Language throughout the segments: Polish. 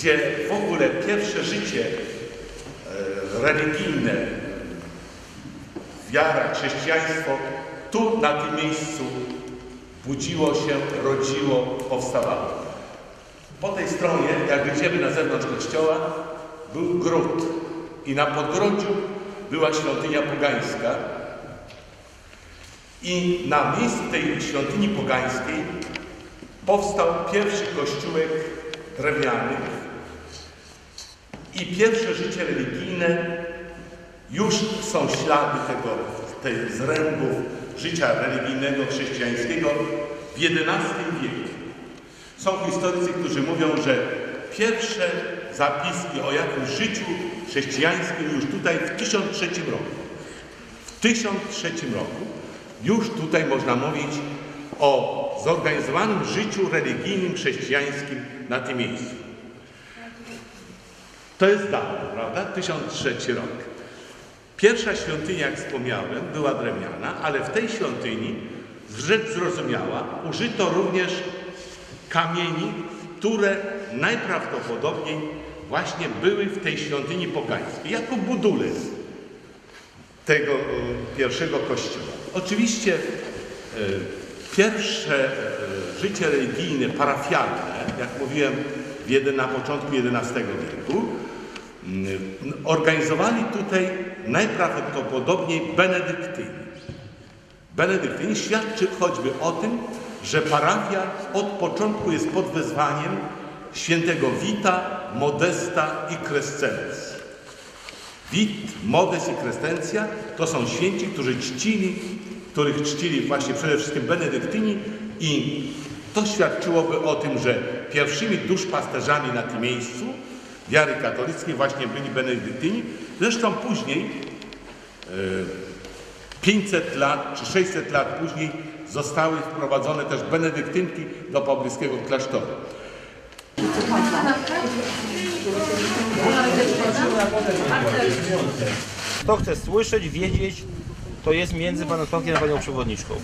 gdzie w ogóle pierwsze życie e, religijne, wiara, chrześcijaństwo tu na tym miejscu budziło się, rodziło, powstawało. Po tej stronie, jak wyjdziemy na zewnątrz kościoła, był gród i na podgrodziu była świątynia pogańska. I na miejscu tej świątyni pogańskiej powstał pierwszy kościółek drewniany i pierwsze życie religijne już są ślady tego, tej zrębów życia religijnego chrześcijańskiego w XI wieku. Są historycy, którzy mówią, że pierwsze zapiski o jakimś życiu chrześcijańskim już tutaj w 1003 roku. W 1003 roku już tutaj można mówić o zorganizowanym życiu religijnym chrześcijańskim na tym miejscu. To jest dawno, prawda? 1003 rok. Pierwsza świątynia, jak wspomniałem, była drewniana, ale w tej świątyni, rzecz zrozumiała, użyto również kamieni, które najprawdopodobniej właśnie były w tej świątyni pogańskiej, jako budulec tego e, pierwszego kościoła. Oczywiście e, pierwsze e, życie religijne, parafialne, jak mówiłem na początku XI wieku, organizowali tutaj najprawdopodobniej benedyktyni. Benedyktyni świadczy choćby o tym, że parafia od początku jest pod wezwaniem świętego Wita, Modesta i Crescencji. Wit, Modest i Crescencja to są święci, którzy czcili, których czcili właśnie przede wszystkim benedyktyni i to świadczyłoby o tym, że pierwszymi duszpasterzami na tym miejscu wiary katolickiej właśnie byli benedyktyni. Zresztą później, e, 500 lat czy 600 lat później, zostały wprowadzone też benedyktynki do pobliskiego klasztoru. Kto chce słyszeć, wiedzieć, to jest między panem Tomkiem a panią przewodniczką,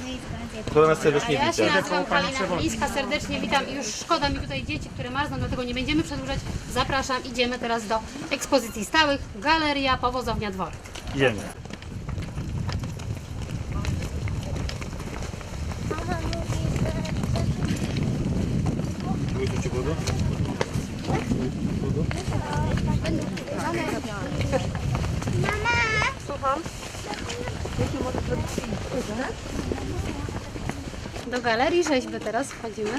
która nas serdecznie Ja się wita. nazywam Paulina serdecznie witam i już szkoda mi tutaj dzieci, które marzną, dlatego nie będziemy przedłużać. Zapraszam, idziemy teraz do ekspozycji stałych, Galeria Powozownia Dworek. Idziemy. Słyszycie wodę? Do Galerii Rzeźby teraz wchodzimy.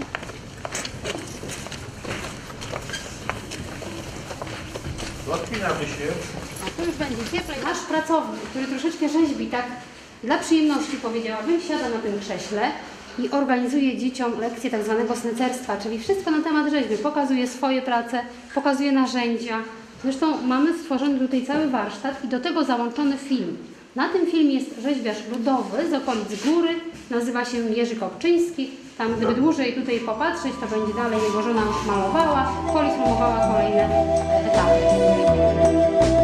Odpinamy się. A tu już będzie cieplej. Nasz pracownik, który troszeczkę rzeźbi, tak dla przyjemności powiedziałabym, siada na tym krześle i organizuje dzieciom lekcje tak zwanego snecerstwa, czyli wszystko na temat rzeźby. Pokazuje swoje prace, pokazuje narzędzia. Zresztą mamy stworzony tutaj cały warsztat i do tego załączony film. Na tym filmie jest rzeźbiarz ludowy z okolic góry, nazywa się Jerzy Kopczyński. Tam gdyby dłużej tutaj popatrzeć, to będzie dalej jego żona malowała, Polis malowała kolejne etapy.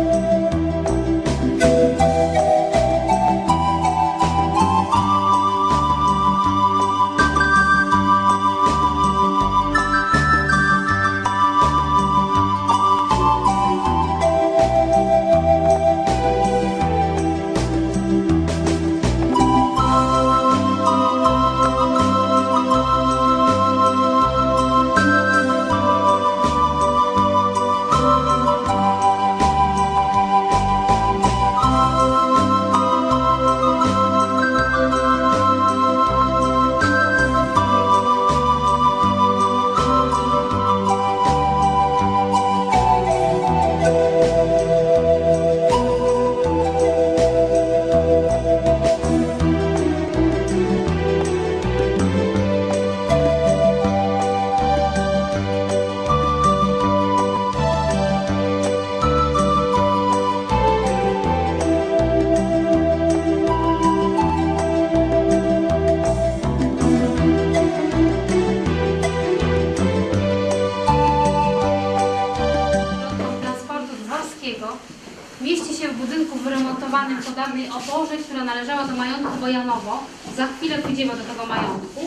Budynku wyremontowanym po dawnej oporze, która należała do majątku Bojanowo. Za chwilę pójdziemy do tego majątku.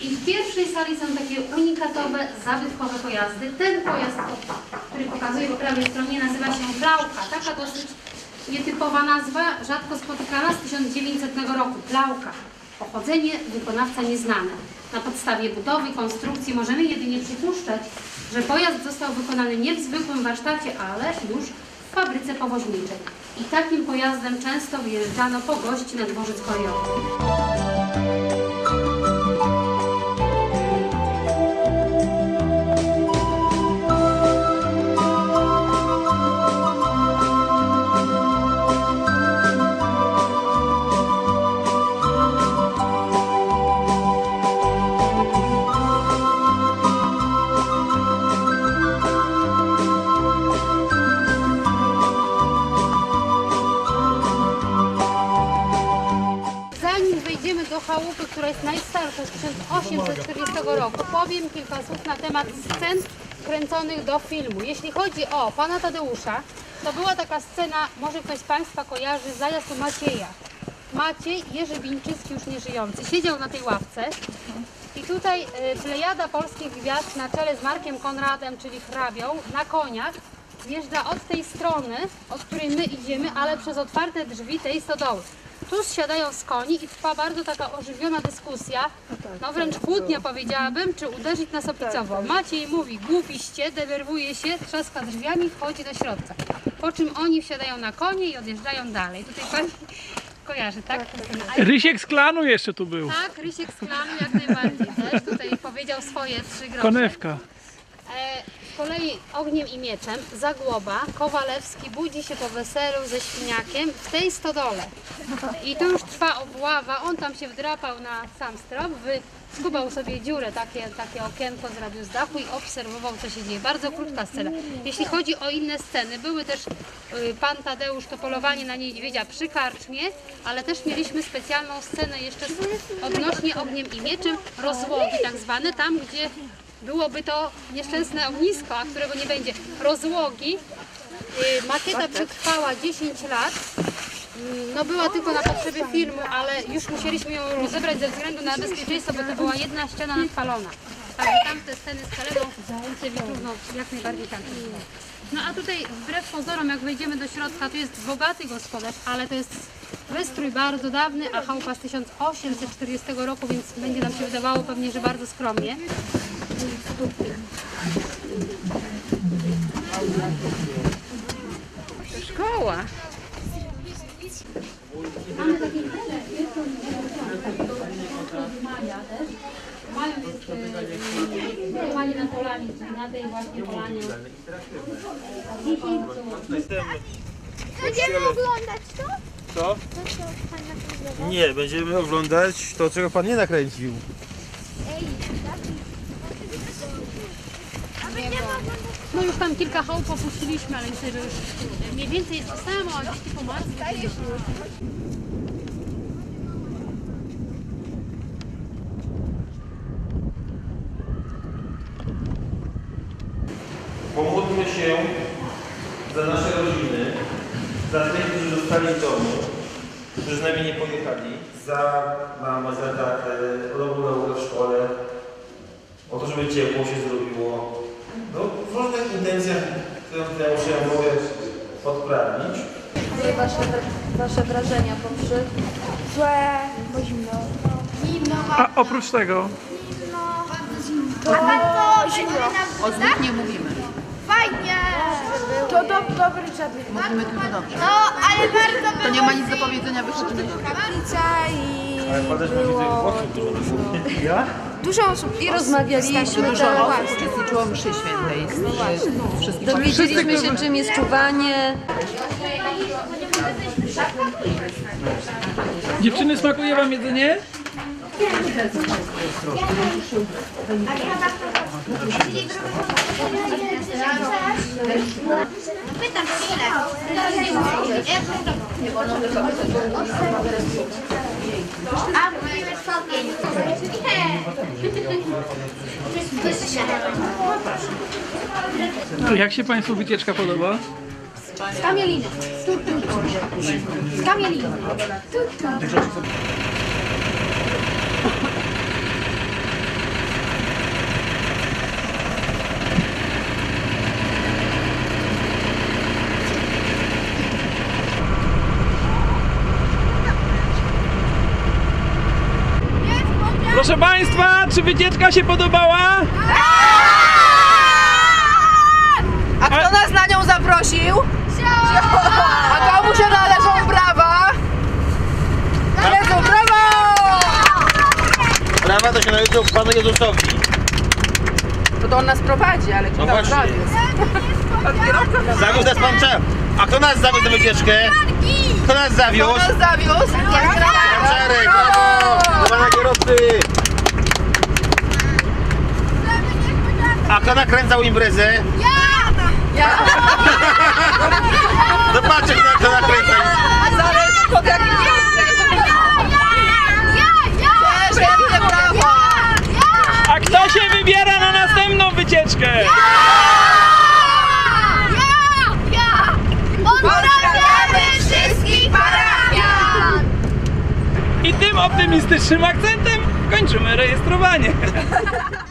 I w pierwszej sali są takie unikatowe, zabytkowe pojazdy. Ten pojazd, który pokazuję po prawej stronie, nazywa się Plałka. Taka dosyć nietypowa nazwa, rzadko spotykana z 1900 roku. Plałka. Pochodzenie, wykonawca nieznany. Na podstawie budowy, konstrukcji możemy jedynie przypuszczać, że pojazd został wykonany nie w zwykłym warsztacie, ale już fabryce powoźniczej. I takim pojazdem często wyjeżdżano po gości na dworzec kolejowy. 1840 roku, powiem kilka słów na temat scen kręconych do filmu. Jeśli chodzi o pana Tadeusza, to była taka scena, może ktoś z Państwa kojarzy, zajazd u Macieja. Maciej, Jerzy Bińczycki, już nie żyjący, siedział na tej ławce i tutaj y, plejada polskich gwiazd na czele z Markiem Konradem, czyli hrabią, na koniach wjeżdża od tej strony, od której my idziemy, ale przez otwarte drzwi tej stodoły. Tu zsiadają z koni i trwa bardzo taka ożywiona dyskusja, no wręcz kłótnia powiedziałabym, czy uderzyć na Sopicowo. Maciej mówi, głupiście, denerwuje się, trzaska drzwiami, wchodzi do środka. Po czym oni wsiadają na konie i odjeżdżają dalej. Tutaj pani kojarzy, tak? Rysiek z klanu jeszcze tu był. tak, Rysiek z klanu jak najbardziej też tutaj powiedział swoje trzy grosze. Konewka. E, kolei ogniem i mieczem Zagłoba, Kowalewski budzi się po weselu ze świniakiem w tej stodole. I tu już trwa obława, on tam się wdrapał na sam strop, skubał sobie dziurę, takie, takie okienko zrobił z dachu i obserwował co się dzieje. Bardzo krótka scena. Jeśli chodzi o inne sceny, były też y, pan Tadeusz, to polowanie na niedźwiedzia przy karczmie, ale też mieliśmy specjalną scenę jeszcze odnośnie ogniem i mieczem, rozłogi tak zwane, tam gdzie byłoby to nieszczęsne ognisko, a którego nie będzie. Rozłogi. Y, Makieta przetrwała 10 lat. Mm, No była tylko na potrzeby filmu, ale już musieliśmy ją rozebrać ze względu na bezpieczeństwo, bo to była jedna ściana nadpalona. Także tamte sceny z Kaledą Łącewiczów, no jak najbardziej tam. No a tutaj wbrew pozorom, jak wejdziemy do środka, to jest bogaty gospodarz, ale to jest wystrój bardzo dawny, a chałupa z 1840 roku, więc będzie nam się wydawało pewnie, że bardzo skromnie. Szkoła. Mamy taki Maja też. Mają jest panie na polanie, na tej właśnie polanie. Będziemy oglądać to? Co? To? Nie, będziemy oglądać to, czego pan nie nakręcił. Ej, tak? No już tam kilka chałup opuściliśmy, ale myślę, że już mniej więcej jest to samo, a dzieci po marsku. Pomódlmy się za nasze rodziny, za tych, którzy zostali w domu, którzy z nami nie pojechali, za mamę, za tatę, o dobrą naukę w szkole, o to, żeby ciepło się zrobiło. No, w różnych intencjach, które ja muszę mogę odprawić. Wasze, wasze wrażenia po przy... złe, bo zimno. Zimno, A oprócz tego, zimno. To bardzo zimno. O złych nie mówimy. Fajnie. To do, dobry żaby. Mówimy tylko dobrze. No, ale bardzo było To nie ma nic do powiedzenia, wychodzimy. Kaplica i Ale też mówi siebie. Ja? Dużo osób. I rozmawialiśmy, Dużo tak. osób uczestniczyło w mszy świętej. Z wszystkich dowiedzieliśmy się czym jest czuwanie. dziewczyny smakuje wam jedzenie? Pytam wolno A mówimy stopień. Nie. Wszyscy siadają. No, jak się Państwu wycieczka podoba? Z kamieliny. Z kamieliny. Proszę Państwa, czy wycieczka się podobała? A kto nas na nią zaprosił? A komu się należą brawa? Jezu, brawo! Brawa to się należą Panu Jezusowi. No to on nas prowadzi, ale kto No nas właśnie. zawiózł? Pan kierowca nas Zawiózł nas Pan Czap. A kto nas zawiózł na wycieczkę? Kto nas Kto zawiózł? nas zawiózł? Czarek, brawo! Pana kierowcy! A kto nakręcał imprezę? Ja! Zobaczcie, kto, kto nakręcał. Zależy pod jakim Świetnie, brawo! A kto się wybiera na następną wycieczkę? Pozdrawiamy wszystkich parafian! I tym optymistycznym akcentem kończymy rejestrowanie.